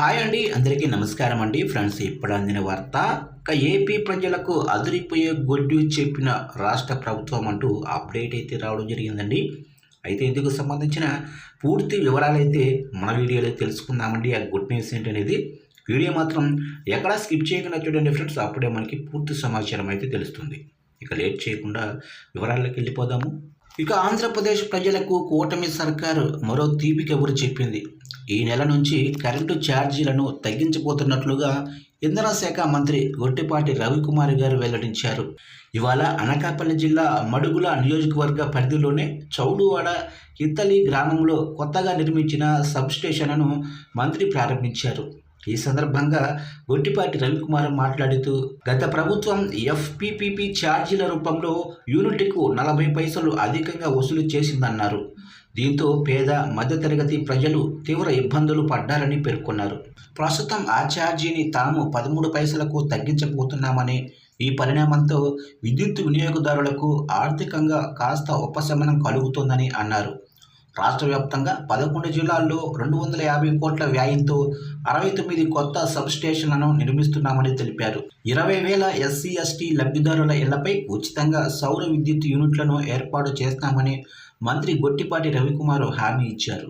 Hi అండి అందరికీ నమస్కారం అండి. ఫ్రెండ్స్ ఇప్పుడు అందిన వార్త ఇక ఏపీ ప్రజలకు అదిరిపోయే గొడ్డు చెప్పిన రాష్ట్ర ప్రభుత్వం అంటూ అప్డేట్ అయితే రావడం జరిగిందండి. అయితే ఇందుకు సంబంధించిన పూర్తి వివరాలు అయితే మన వీడియోలో తెలుసుకుందామండి. ఆ గుడ్ న్యూస్ ఏంటనేది వీడియో మాత్రం ఎక్కడా స్కిప్ చేయకుండా చూడండి ఫ్రెండ్స్. అప్పుడే మనకి పూర్తి సమాచారం అయితే తెలుస్తుంది. ఇక లేట్ చేయకుండా వివరాల్లోకి వెళ్ళిపోదాము. ఇక ఆంధ్రప్రదేశ్ ప్రజలకు కూటమి సర్కారు మరో తీపి కబురు చెప్పింది? ఈ నెల నుంచి కరెంటు ఛార్జీలను తగ్గించబోతున్నట్లుగా ఇంధన శాఖ మంత్రి గొట్టిపాటి రవికుమార్ గారు వెల్లడించారు. ఇవాళ అనకాపల్లి జిల్లా మడుగుల నియోజకవర్గ పరిధిలోనే చౌడువాడ ఇత్తలి గ్రామంలో కొత్తగా నిర్మించిన సబ్ స్టేషన్ను మంత్రి ప్రారంభించారు. ఈ సందర్భంగా గొట్టిపాటి రవికుమార్ మాట్లాడుతూ గత ప్రభుత్వం ఎఫ్పిపిపి ఛార్జీల రూపంలో యూనిట్కు నలభై పైసలు అధికంగా వసూలు చేసిందన్నారు. దీంతో పేద మధ్యతరగతి ప్రజలు తీవ్ర ఇబ్బందులు పడ్డారని పేర్కొన్నారు. ప్రస్తుతం ఆ ఛార్జీని తాము పదమూడు పైసలకు తగ్గించబోతున్నామని ఈ పరిణామంతో విద్యుత్ వినియోగదారులకు ఆర్థికంగా కాస్త ఉపశమనం కలుగుతుందని అన్నారు. రాష్ట్ర వ్యాప్తంగా పదకొండు జిల్లాల్లో రెండు వందల యాభై కోట్ల వ్యయంతో అరవై తొమ్మిది కొత్త సబ్ స్టేషన్లను నిర్మిస్తున్నామని తెలిపారు. ఇరవై వేల ఎస్సీ ఎస్టీ లబ్ధిదారుల ఇళ్ళపై ఉచితంగా సౌర విద్యుత్ యూనిట్లను ఏర్పాటు చేస్తామని మంత్రి గొట్టిపాటి రవికుమార్ హామీ ఇచ్చారు.